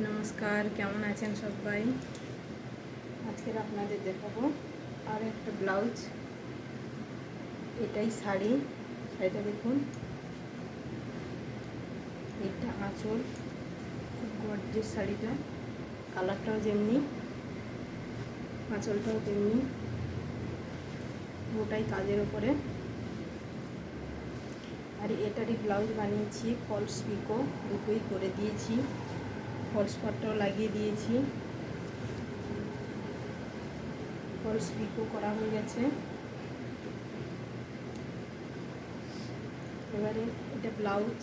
নমস্কার, কেমন আছেন সবাই? আজকের আপনাদের দেখাবো আর একটা ব্লাউজ। এটাই শাড়ি, শাড়িটা দেখুন। এটা আঁচল, খুব গর্জের শাড়িটা। কালারটাও যেমনি, আঁচলটাও তেমনি ওটাই কাজের ওপরে। আর এটারই ব্লাউজ বানিয়েছি, ফলস পিকো, দুটোই করে দিয়েছি। ফলস পাটটাও লাগিয়ে দিয়েছি। ফলস পিকো করা হয়ে গেছে। এবারে এটা ব্লাউজ।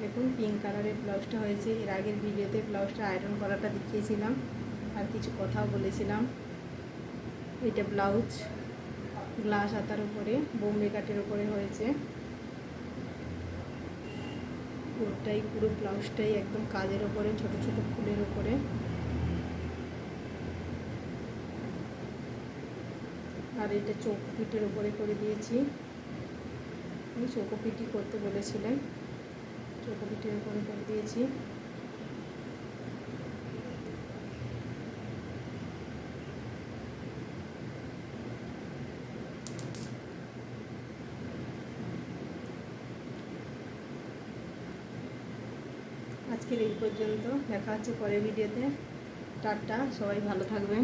দেখুন পিঙ্ক কালারের ব্লাউজটা হয়েছে। এর আগের ভিডিওতে ব্লাউজটা আয়রন করাটা দেখিয়েছিলাম। আর কিছু কথাও বলেছিলাম। এটা ব্লাউজ। গ্লাস হাতার উপরে, বোম্বে কাটের উপরে হয়েছে। পুরোটাই, পুরো ব্লাউজটাই একদম কাজের ওপরে, ছোট ছোট ফুলের ওপরে। আর এটা চোখ পিঠের ওপরে করে দিয়েছি। চৌকোপিটি করতে বলেছিলেন। চৌকোপিটের ওপরে করে দিয়েছি। আজকের এই পর্যন্ত। দেখা হচ্ছে পরের ভিডিওতে। টাটা সবাই ভালো থাকবেন।